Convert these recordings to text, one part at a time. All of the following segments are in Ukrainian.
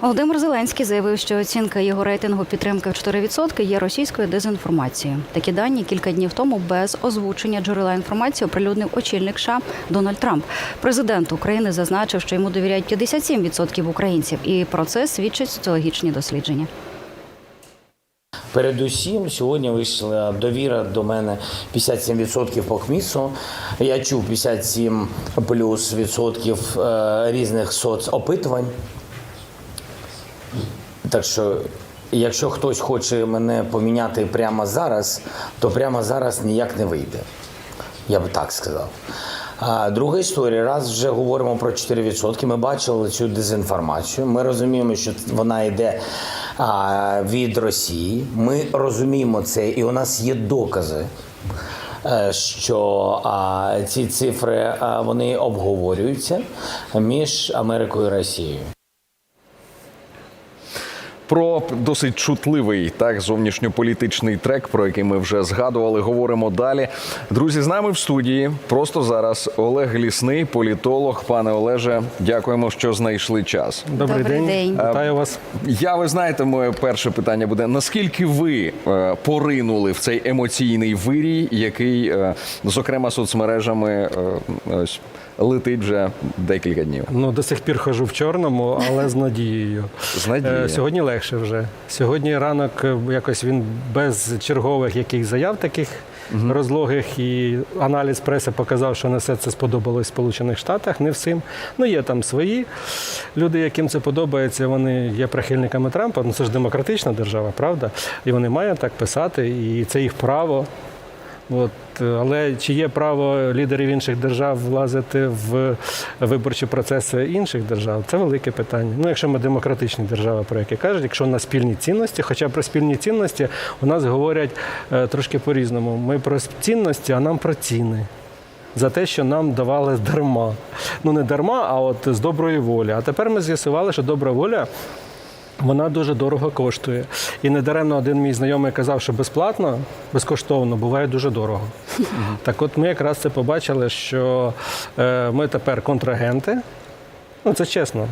Володимир Зеленський заявив, що оцінка його рейтингу підтримки в 4% є російською дезінформацією. Такі дані кілька днів тому без озвучення джерела інформації оприлюднив очільник США Дональд Трамп. Президент України зазначив, що йому довіряють 57% українців, і про це свідчать соціологічні дослідження. Передусім, сьогодні вийшла довіра до мене 57% по КМІСу. Я чув 57 плюс відсотків е, різних соцопитувань. Так що, якщо хтось хоче мене поміняти прямо зараз, то прямо зараз ніяк не вийде. Я би так сказав. А друга історія, раз вже говоримо про 4%, ми бачили цю дезінформацію. Ми розуміємо, що вона йде а, від Росії. Ми розуміємо це, і у нас є докази. е, Що а, ці цифри а, вони обговорюються між Америкою і Росією. Про досить чутливий так зовнішньополітичний трек, про який ми вже згадували, говоримо далі. Друзі, з нами в студії просто зараз Олег Лісний, політолог. Пане Олеже, дякуємо, що знайшли час. Добрий, Добрий день. день. Вітаю вас. Я ви знаєте, моє перше питання буде: наскільки ви е, поринули в цей емоційний вирій, який, е, зокрема, соцмережами е, ось летить вже декілька днів? Ну, до сих пір хожу в чорному, але з надією. З надією. Е, Сьогодні легше вже. Сьогодні ранок е, якось він без чергових яких заяв таких розлогих, і аналіз преси показав, що не все це сподобалось в Сполучених Штатах, не всім. Ну, є там свої люди, яким це подобається. Вони є прихильниками Трампа. Ну це ж демократична держава, правда? І вони мають так писати, і це їх право. От, але чи є право лідерів інших держав влазити в виборчі процеси інших держав? Це велике питання. Ну, якщо ми демократичні держави, про які кажуть, якщо у нас спільні цінності, хоча про спільні цінності у нас говорять е, трошки по-різному. Ми про цінності, а нам про ціни. За те, що нам давали дарма. Ну не дарма, а от з доброї волі. А тепер ми з'ясували, що добра воля вона дуже дорого коштує. І недаремно один мій знайомий казав, що безплатно, безкоштовно буває дуже дорого. Так от ми якраз це побачили, що е, ми тепер контрагенти. Ну, це чесно.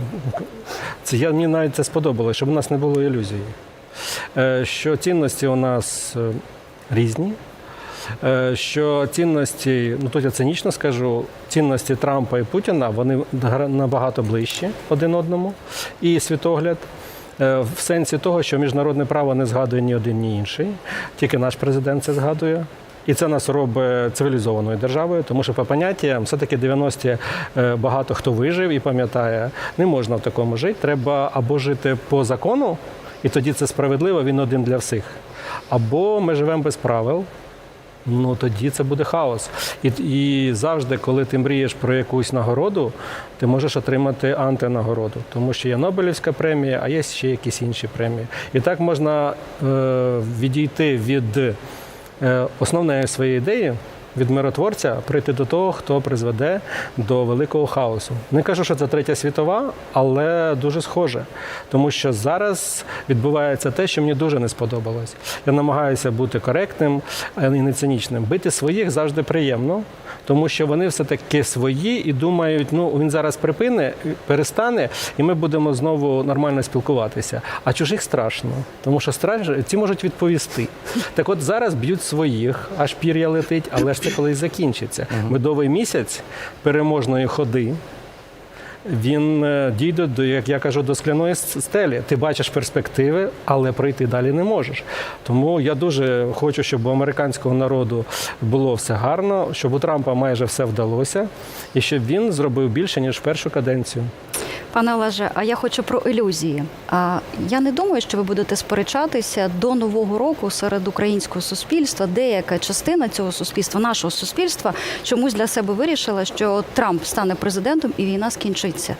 Це, я, мені навіть це сподобалося, щоб у нас не було ілюзії. Е, що цінності у нас е, різні. Що цінності, ну тут я цинічно скажу, цінності Трампа і Путіна вони набагато ближчі один одному. І світогляд в сенсі того, що міжнародне право не згадує ні один, ні інший. Тільки наш президент це згадує. І це нас робить цивілізованою державою, тому що по поняттям все-таки 90-ті е, багато хто вижив і пам'ятає, не можна в такому жити. Треба або жити по закону, і тоді це справедливо, він один для всіх. Або ми живемо без правил, Ну тоді це буде хаос. І, і завжди, коли ти мрієш про якусь нагороду, ти можеш отримати антинагороду, тому що є Нобелівська премія, а є ще якісь інші премії. І так можна е, відійти від е, основної своєї ідеї. Від миротворця прийти до того, хто призведе до великого хаосу. Не кажу, що це третя світова, але дуже схоже. Тому що зараз відбувається те, що мені дуже не сподобалось. Я намагаюся бути коректним і не цинічним. Бити своїх завжди приємно, тому що вони все таки свої і думають, ну він зараз припине, перестане, і ми будемо знову нормально спілкуватися. А чужих страшно, тому що страш ці можуть відповісти. Так от зараз б'ють своїх, аж пір'я летить, але ж це колись закінчиться. Медовий місяць переможної ходи. Він е, дійде до, як я кажу, до скляної стелі. Ти бачиш перспективи, але пройти далі не можеш. Тому я дуже хочу, щоб у американського народу було все гарно, щоб у Трампа майже все вдалося, і щоб він зробив більше ніж першу каденцію. Пане Олеже, а я хочу про ілюзії. А я не думаю, що ви будете сперечатися до нового року серед українського суспільства. Деяка частина цього суспільства, нашого суспільства, чомусь для себе вирішила, що Трамп стане президентом і війна скінчиться.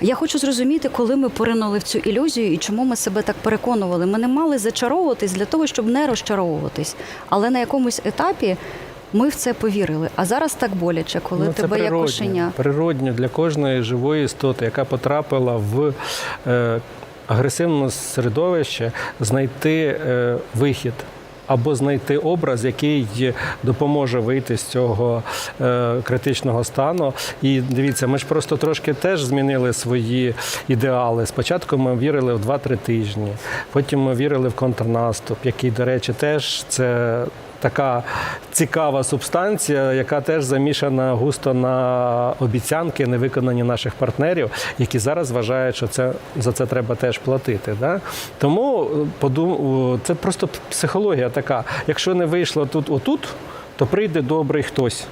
Я хочу зрозуміти, коли ми поринули в цю ілюзію і чому ми себе так переконували. Ми не мали зачаровуватись для того, щоб не розчаровуватись. Але на якомусь етапі ми в це повірили. А зараз так боляче, коли Ну, тебе як природньо, кошеня. природньо для кожної живої істоти, яка потрапила в е, агресивне середовище, знайти е, вихід. або знайти образ, який допоможе вийти з цього е, критичного стану. І дивіться, ми ж просто трошки теж змінили свої ідеали. Спочатку ми вірили в 2-3 тижні, потім ми вірили в контрнаступ, який, до речі, теж це. Така цікава субстанція, яка теж замішана густо на обіцянки, невиконані наших партнерів, які зараз вважають, що це за це треба теж платити. Да? Тому е, подум... це просто психологія така. Якщо не вийшло тут отут, то прийде добрий хтось.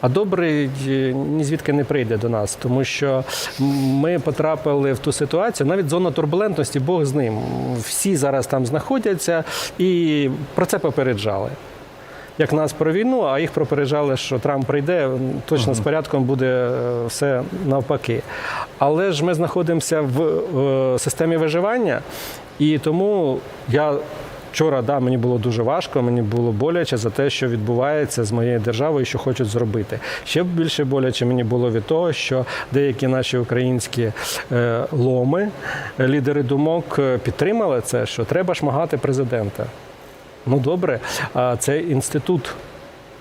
А добрий е, ні звідки не прийде до нас, тому що ми потрапили в ту ситуацію, навіть зона турбулентності, Бог з ним. Всі зараз там знаходяться і про це попереджали. Як нас про війну, а їх попереджали, що Трамп прийде, точно з порядком буде е, все навпаки. Але ж ми знаходимося в е, системі виживання, і тому я Вчора да, мені було дуже важко, мені було боляче за те, що відбувається з моєю державою, що хочуть зробити. Ще більше боляче мені було від того, що деякі наші українські е, ломи, лідери думок підтримали це, що треба шмагати президента. Ну добре, це інститут.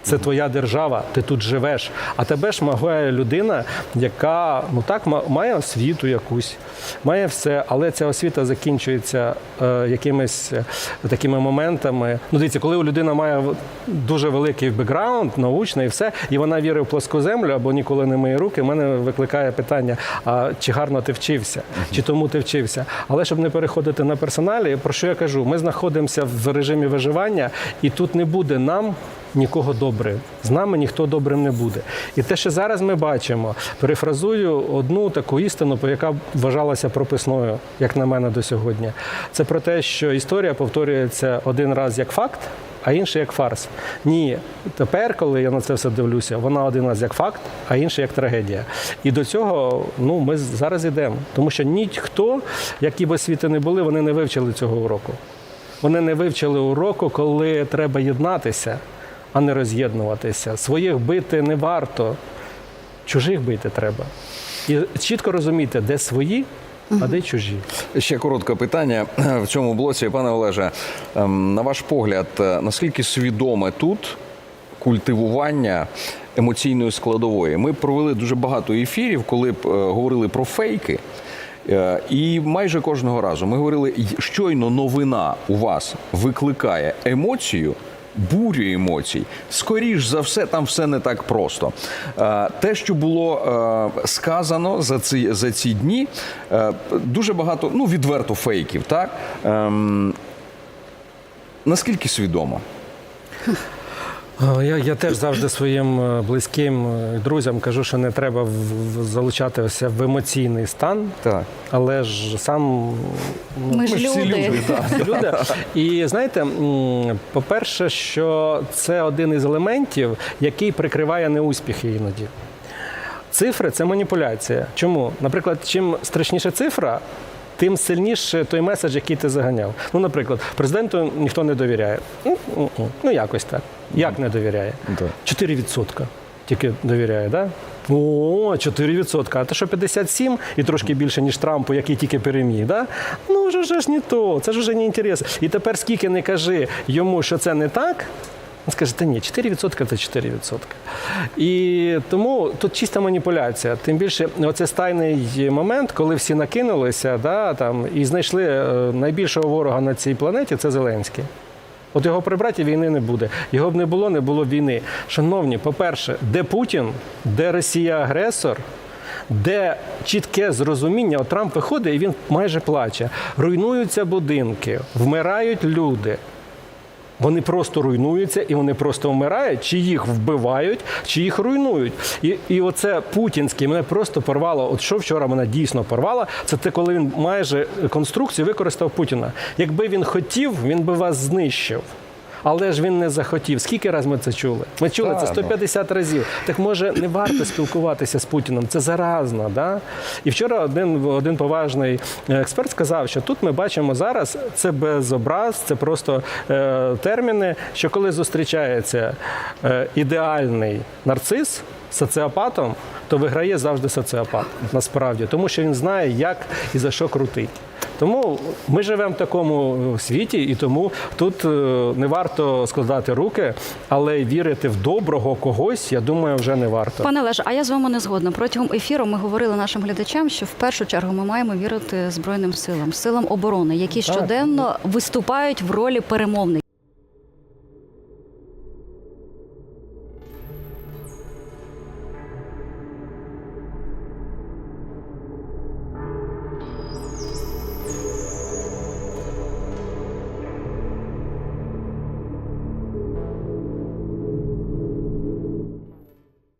Це твоя держава, ти тут живеш. А тебе шмагає людина, яка ну так має освіту якусь, має все, але ця освіта закінчується е, якимись е, такими моментами. Ну, дивіться, коли у людина має дуже великий бекграунд, научний і все, і вона вірить в плоску землю або ніколи не миє руки, в мене викликає питання: а чи гарно ти вчився, чи тому ти вчився. Але щоб не переходити на персоналі, про що я кажу? Ми знаходимося в режимі виживання, і тут не буде нам нікого добре. З нами ніхто добрим не буде. І те, що зараз ми бачимо, перефразую одну таку істину, яка вважалася прописною, як на мене, до сьогодні. Це про те, що історія повторюється один раз як факт. А інший як фарс. Ні, тепер, коли я на це все дивлюся, вона один раз як факт, а інший як трагедія. І до цього ну, ми зараз йдемо. Тому що ніхто, які б освіти не були, вони не вивчили цього уроку. Вони не вивчили уроку, коли треба єднатися, а не роз'єднуватися. Своїх бити не варто, чужих бити треба. І чітко розуміти, де свої, а де чужі. Ще коротке питання в цьому блоці, пане Олеже. ем, На ваш погляд, е, наскільки свідоме тут культивування емоційної складової? Ми провели дуже багато ефірів, коли б е, говорили про фейки. Е, І майже кожного разу ми говорили, щойно новина у вас викликає емоцію. Бурю емоцій, скоріш за все, там все не так просто. Е, Те, що було е, сказано за ці, за ці дні, е, дуже багато, ну відверто фейків, так Ем, наскільки свідомо? Я, я теж завжди своїм е, близьким е, друзям кажу, що не треба в- в- залучатися в емоційний стан, Так. але ж сам ну, Ми ж ж всі люди. люди, так. люди. І знаєте, по-перше, що це один із елементів, який прикриває неуспіхи іноді. Цифри це маніпуляція. Чому? Наприклад, чим страшніша цифра, тим сильніше той меседж, який ти заганяв. Ну, наприклад, президенту ніхто не довіряє. Ну, м, м. Ну, якось так. Як не довіряє? Так. 4% тільки довіряє, так? Да? О, 4%. А те, що 57 і трошки більше, ніж Трампу, який тільки переміг, да? ну вже ж не то, це ж вже не інтерес. І тепер скільки не кажи йому, що це не так, він скаже, та ні, 4% це 4%. І тому тут чиста маніпуляція. Тим більше, оце стайний момент, коли всі накинулися да, там, і знайшли е, найбільшого ворога на цій планеті це Зеленський. От його прибрати війни не буде. Його б не було, не було війни. Шановні, по-перше, де Путін, де Росія агресор, де чітке зрозуміння, от Трамп виходить і він майже плаче. Руйнуються будинки, вмирають люди. Вони просто руйнуються і вони просто вмирають, чи їх вбивають, чи їх руйнують. І, і оце путінське мене просто порвало. От що вчора мене дійсно порвало, це те, коли він майже конструкцію використав Путіна. Якби він хотів, він би вас знищив. Але ж він не захотів. Скільки разів ми це чули? Ми чули це ну. 150 разів. Так може не варто спілкуватися з Путіним? Це заразно. Да? І вчора один, один поважний е, експерт сказав, що тут ми бачимо зараз це без образ, це просто е, терміни, що коли зустрічається е, ідеальний нарцис соціопатом, то виграє завжди соціопат. Насправді, тому що він знає, як і за що крутить. Тому ми живемо в такому е, світі, і тому тут е, не варто складати руки, але вірити в доброго когось, я думаю, вже не варто. Пане Леже, а я з вами не згодна. Протягом ефіру ми говорили нашим глядачам, що в першу чергу ми маємо вірити збройним силам, силам оборони, які щоденно виступають в ролі перемовників.